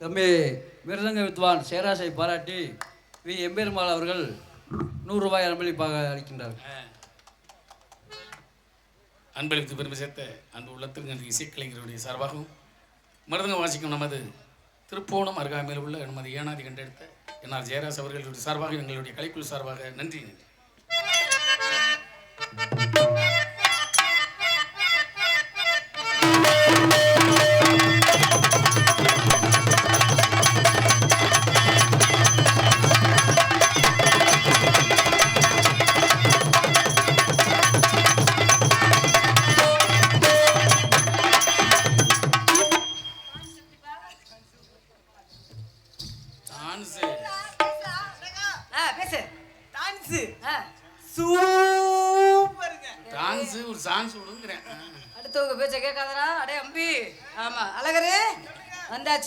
தம்பி மிருதங்க வித்வான் சேராசை பாராட்டி வி. எம்பெருமாள் அவர்கள் நூறுரூபாய் அன்பளிப்பாக அளிக்கின்றார். அன்பளித்து பெருமை சேர்த்த அன்பு உள்ளத்திற்கு அந்த இசைக்கலைஞருடைய சார்பாகவும் மருதங்க வாசிக்கும் நமது திருப்போணம் அருகாமையில் உள்ள நமது ஏனாதி கண்டெடுத்த என்ஆர் ஜெயராஜ் அவர்களுடைய சார்பாக எங்களுடைய கலைக்குழு சார்பாக நன்றி நன்றி.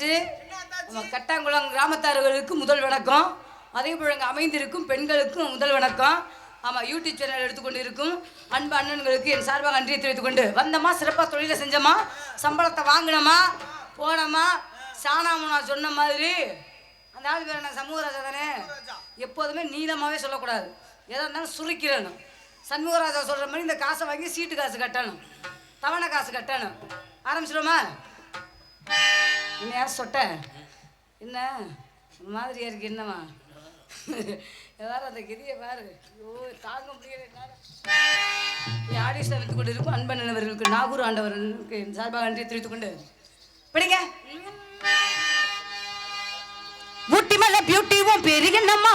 வச்சு ஆமா கட்டாங்குளம் கிராமத்தார்களுக்கு முதல் வணக்கம். அதே போல் அங்கே அமைந்திருக்கும் பெண்களுக்கும் முதல் வணக்கம். ஆமாம் யூடியூப் சேனல் எடுத்துக்கொண்டு இருக்கும் அன்பு அண்ணன்களுக்கு என் சார்பாக நன்றியை தெரிவித்துக் கொண்டு வந்தோமா சிறப்பாக தொழிலை செஞ்சோமா சம்பளத்தை வாங்கினோமா போனோமா சாணாமுனா சொன்ன மாதிரி அந்த ஆள் பேர் என்ன சமூகராஜா தானே? எப்போதுமே நீளமாகவே சொல்லக்கூடாது. எதா இருந்தாலும் சுருக்கிறணும் சண்முகராஜா சொல்கிற மாதிரி இந்த காசை வாங்கி சீட்டு காசு கட்டணும். தவணை காசு கட்டணும். ஆரம்பிச்சிடுமா என்ன யார் சொட்ட? என்ன? மாதிரியா இருக்கு என்னம்மா? எல்லாரும் அந்த கிரியை பாரு? ஐயோ தாங்க முடியல என் ஆடிஷன் வைத்துக் கொண்டு இருக்கும் அன்பன் நண்பர்களுக்கு நாகூர் ஆண்டவர்களுக்கு சார்பாக நன்றி தெரிவித்துக் கொண்டு பிடிங்க. ஊட்டி மலை பியூட்டி பெரிய என்னம்மா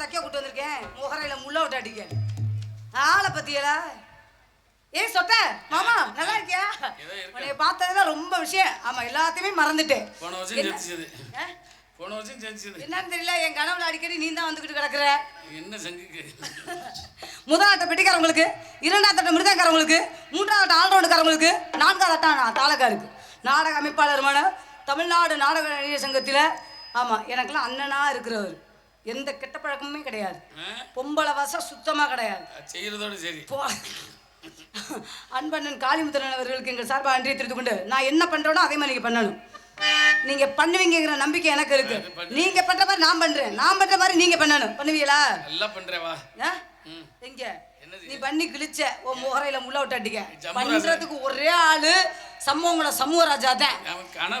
தைக்க கூட்டு வந்திருக்கேன். முகரையில முள்ள விட்டு அடிக்க ஆளை பத்தியலா? ஏய் சொட்ட மாமா நல்லா இருக்கியா. உன்னைய பார்த்ததுல ரொம்ப விஷயம். ஆமா எல்லாத்தையுமே மறந்துட்டேன். போன வருஷம் என்ன? ஜெயிச்சது. ஆ? போன வருஷம் ஜெயிச்சது. என்னன்னு தெரியல என் கனவுல அடிக்கடி நீ தான் வந்துகிட்டு கிடக்குற. என்ன சங்குக்கு? முதல் ஆட்ட பெட்டிக்காரங்களுக்கு இரண்டாவது ஆட்ட மிருதங்காரங்களுக்கு மூன்றாவது ஆட்ட ஆல்ரவுண்டுக்காரங்களுக்கு நான்காவது ஆட்டம் தாளக்காருக்கு. நாடக அமைப்பாளருமான தமிழ்நாடு நாடக நடிகர் சங்கத்தில் ஆமாம் எனக்கெல்லாம் அண்ணனா இருக்கிறவர். எந்த கெட்ட பழக்கமுமே கிடையாது? பொம்பளை வசம் சுத்தமாக கிடையாது. செய்யறதோட சரி. போ. அன்பண்ணன் காளிமுத்திரன் அவர்களுக்கு எங்கள் சார்பாக நன்றி தெரிவித்துக் கொண்டு நான் என்ன பண்ணுறேனோ அதே மாதிரி நீங்கள் பண்ணணும். நீங்க பண்ணுவீங்கங்கிற நம்பிக்கை எனக்கு இருக்கு. நீங்க பண்ற மாதிரி நான் பண்றேன். நான் பண்ற மாதிரி நீங்க பண்ணணும். பண்ணுவீங்களா? நல்லா பண்றே வா. ஆ? ம். எங்க? நீ பண்ணி கிழிச்ச உன் முகரையில முள்ள விட்டாட்டிக்க. பண்றதுக்கு ஒரே ஆளு சம்பவங்கள சமூகராஜா தான்.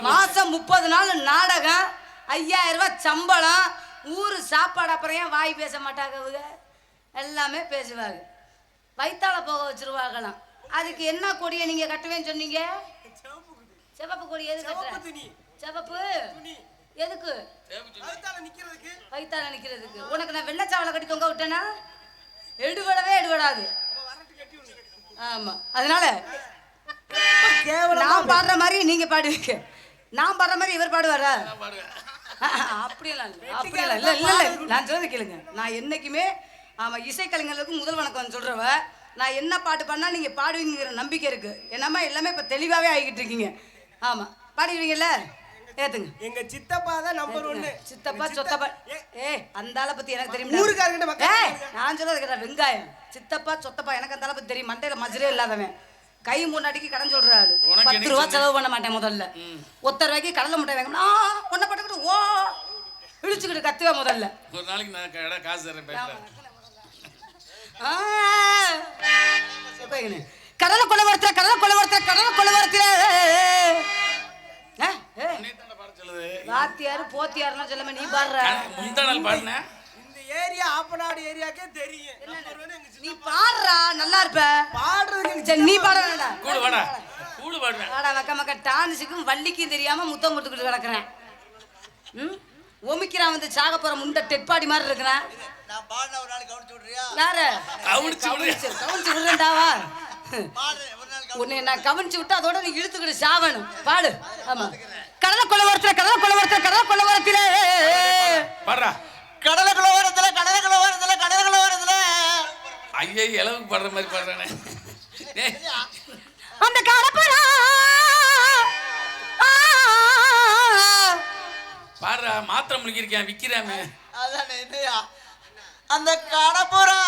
மாசம் முப்பது நாள் நாடகம் ஐயாயிரம் ரூபாய் சம்பளம் ஊரு சாப்பாடு அப்புறம் ஏன் வாய் பேச மாட்டாங்க எல்லாமே பேசுவாங்க. வயித்தால போக வச்சிருவாங்களாம். அதுக்கு என்ன கொடியை நீங்க கட்டுவேன்னு சொன்னீங்க? சிவப்பு கொடி எது கட்டுற? சிவப்பு எதுக்கு? அதுதான நிக்கிறதுக்கு. உனக்கு நான் வெள்ளச்சாவலை கட்டி தொங்க விட்டேனா? எடுபடவே எடுபடாது. ஆமா. அதனால நான் பாடுற மாதிரி நீங்க பாடுவீங்க. நான் பாடுற மாதிரி இவர் பாடுவாரா? அப்படியெல்லாம் இல்லை. அப்படியெல்லாம் இல்லை. இல்லை இல்லை. நான் சொல்றது கேளுங்க. நான் என்னைக்குமே ஆமா இசைக்கலைஞர்களுக்கு முதல் வணக்கம் சொல்றவ நான் என்ன பாட்டு பண்ணா நீங்க பாடுவீங்கிற நம்பிக்கை இருக்கு. என்னம்மா எல்லாமே இப்ப தெளிவாவே ஆகிக்கிட்டு இருக்கீங்க. ஆமா. பாடிடுவீங்கல்ல? ஏத்துங்க. எங்க சித்தப்பா தான் நம்பர் ஒன்னு. சித்தப்பா சொத்தப்பா. ஏய் அந்த ஆளை பத்தி எனக்கு தெரியும் ஊருக்காரங்கிட்ட நான் சொல்றது கேட்டா வெங்காயம். சித்தப்பா சொத்தப்பா எனக்கு அந்த ஆளை பத்தி தெரியும். மண்டையில மஜரே இல்லாதவன். கை முன்னாடிக்கு கடன் சொல்ற ஆளு பத்து ரூபா? செலவு பண்ண மாட்டேன் முதல்ல. ஒத்த ரூபாய்க்கு கடலை முட்டை வாங்க ஒன்ன பட்டுக்கிட்டு ஓ இழிச்சுக்கிட்டு கத்துவேன் முதல்ல. ஒரு நாளைக்கு நான் காசு தரேன். கடலை கொலை வரத்துல கடலை கொலை வரத்துல கடலை கொலை வரத்துல. வாத்தியாரு போத்தியாருலாம் சொல்லாம நீ பாடுற. முந்தா நாள் பாடினேன் ஏரியா ஆப்பநாடு ஏரியாக்கே தெரியும். நீ. பாடுறா நல்லா இருப்ப. பாடுறதுக்கு நீ பாட வேண்டாம் கூடு வாடா. கூடு பாடுவேன் ஆடா வக்க மக்க டான்ஸுக்கும் வள்ளிக்கும் தெரியாம முத்தம் கொடுத்துக்கிட்டு கிடக்குறேன். ம்? ஒமிக்கிறான் வந்து சாக போற முண்டை டெட்பாடி மாதிரி இருக்கிறேன் நான் பாடின ஒரு நாள் கவனிச்சு விட்றியா? யாரு கவனிச்சு விடு. கவனிச்சு விடுறேன்டாவா பாடுறேன் ஒரு நாள் உன்னை நான் கவனிச்சு விட்டு அதோட நீ இழுத்துக்கிட்டு சாவணும். பாடு. ஆமா. கடலை கொலவரத்துல கடலை கொலவரத்துல கடலை கொலவரத்துல பாடுறா. கடலை குலவரத்துல கடலை குலவரத்துல கடலை குலவரத்துல ஐயை அளவுக்கு பாடுற மாதிரி பாடுறானே. அந்த கடப்பரா பாடுறா மாத்திரை முழுக்கிருக்கேன் விக்கிறாமே அதானே என்னையா அந்த கடப்புறா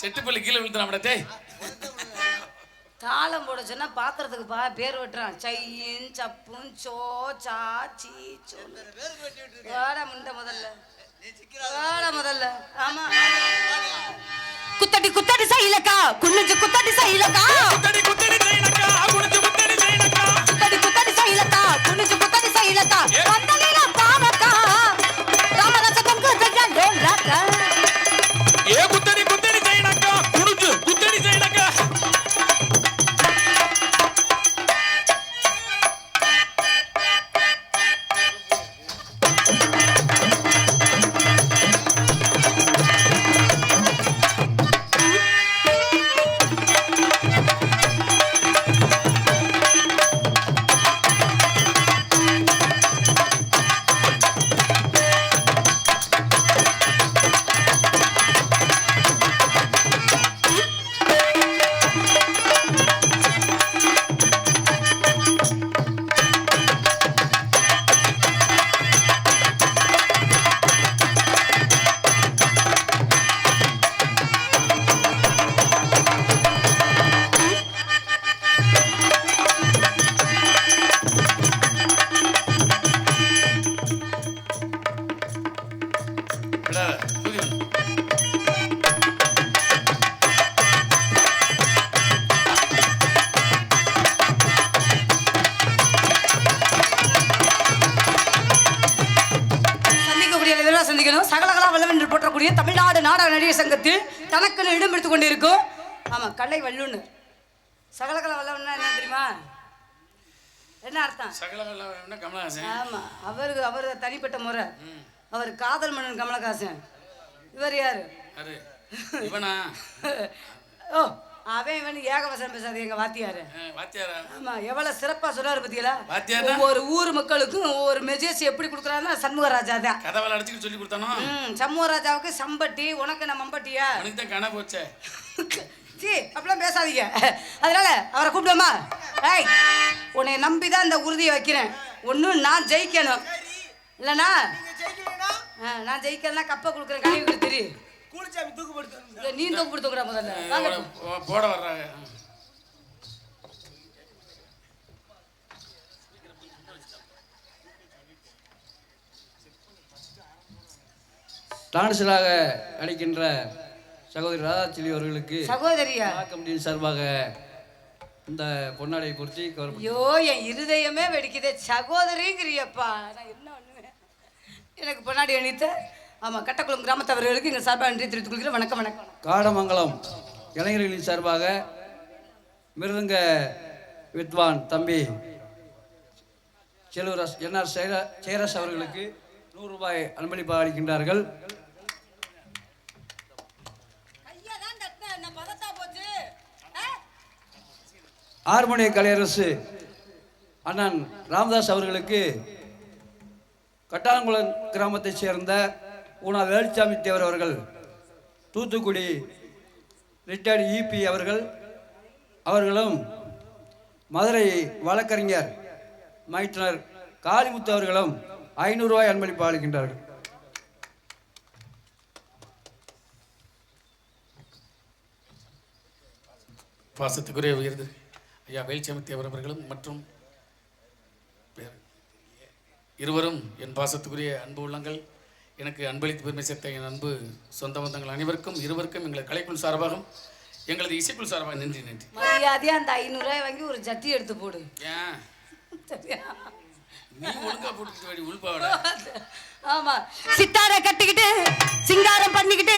செட்டுப்பள்ளி கீழே விழுந்துடாமடா டேய். தாளம் போட சொன்னா பாத்திரத்துக்கு பா பேர் வெட்டுறான். சையின் சப்பும் சோ சா சீ சோ. வாடா முண்டை முதல்ல. நீ சிக்கிறா வாடா முதல்ல. ஆமா. குத்தடி குத்தடி சைலக்கா. குன்னிஞ்சு குத்தடி சைலக்கா. குத்தடி குத்தடி செய்யணக்கா குனிஞ்சு குத்தடி செய்யணக்கா குத்தடி குத்தடி சைலக்கா. குன்னிஞ்சு குத்தடி சைலக்கா. வந்தலில பாவக்கா ஜெயன் ராக்கா ஏ குத்தடி சந்திக்கணும். சகலகலா வல்லவென்று போற்றக்கூடிய தமிழ்நாடு நாடக நடிகர் சங்கத்தில் தனக்குன்னு இடம் எடுத்துக் கொண்டிருக்கும். ஆமா கலை வல்லுன்னு. சகலகலா வல்லவன்னா என்ன தெரியுமா? என்ன அர்த்தம்? சகல வெள்ளம் கமலஹாசன். ஆமா அவருக்கு அவர் தனிப்பட்ட முறை. அவர் காதல் மன்னன் கமலஹாசன். இவர் யாரு? இவனா? ஓ அவன் இவன் ஏகவசனம் பேசாது எங்க வாத்தியாரு. ஆமா எவ்வளவு சிறப்பா பத்தியலா வாத்தியார்னா? ஒவ்வொரு ஊர் மக்களுக்கும் ஒவ்வொரு மெசேஜ் எப்படி கொடுக்குறாருன்னா சண்முகராஜா தான். கதவலை அடிச்சுக்கிட்டு சொல்லி கொடுத்தானோ? சண்முகராஜாவுக்கு சம்பட்டி உனக்கு நான் மம்பட்டியா? அவனுக்கு தான் கண போச்சே. சீ அப்படிலாம் பேசாதீங்க. அதனால அவரை கூப்பிடுமா ஏய் உன்னை நம்பி தான் இந்த உறுதியை வைக்கிறேன். ஒன்றும் நான் ஜெயிக்கணும். இல்லைண்ணா ஆ, நான் ஜெயிக்கலன்னா கப்பை கொடுக்குறேன் கழிவுக்கு தெரியும் கூலிச்சாமி தூக்குப்படுத்த நீ தூக்குப்படுத்துங்கிற முதல்ல. போட வர்றாங்க. டான்ஸராக நடிக்கின்ற சகோதரி ராதாச்செல்வி அவர்களுக்கு சகோதரியா? கமிட்டியின் சார்பாக இந்த பொன்னாடை குறித்து ஐயோ என் இருதயமே வெடிக்குதே. சகோதரிங்கிறியப்பா. நான் என்ன பண்ணுவேன்? எனக்கு பொன்னாடி அணித்த? ஆமாம் கட்டக்குளம் கிராமத்தவர்களுக்கு எங்கள் சார்பாக நன்றி தெரிவித்துக் கொள்கிறேன். வணக்கம் வணக்கம். காடமங்கலம் இளைஞர்களின் சார்பாக மிருதங்க வித்வான் தம்பி செல்வராஜ் என்ஆர் சேர சேரஸ் அவர்களுக்கு நூறு ரூபாய் அன்பளிப்பாக அளிக்கின்றார்கள். ஆறுமணி கலையரசு அண்ணன் ராமதாஸ் அவர்களுக்கு கட்டாங்குளம் கிராமத்தைச் சேர்ந்த ஊனா வேலுச்சாமி தேவர் அவர்கள் தூத்துக்குடி ரிட்டையர்டு இபி அவர்கள் அவர்களும் மதுரை வழக்கறிஞர் மைட்டனர் காளிமுத்து அவர்களும் ஐநூறுரூவாய் அன்பளிப்பு அளிக்கின்றார்கள். பாசத்துக்குரிய உயர்ந்து ஐயா வேல்சாமி அவர்களும் மற்றும் இருவரும் என் பாசத்துக்குரிய அன்பு உள்ளங்கள். எனக்கு அன்பளித்து பெருமை சேர்த்த என் அன்பு சொந்த பந்தங்கள் அனைவருக்கும் இருவருக்கும் எங்களது கலைக்குழு சார்பாகவும் எங்களது இசைக்குழு சார்பாக நன்றி நன்றி. மரியாதையா அந்த ஐநூறுரூவாய் வாங்கி ஒரு ஜட்டி எடுத்து போடு. ஏன்? சரியா? நீ ஒழுங்கா போட்டுக்கிட்டு வேடி உள்பாவட ஆமா. சித்தாரை கட்டிக்கிட்டு சிங்காரம் பண்ணிக்கிட்டு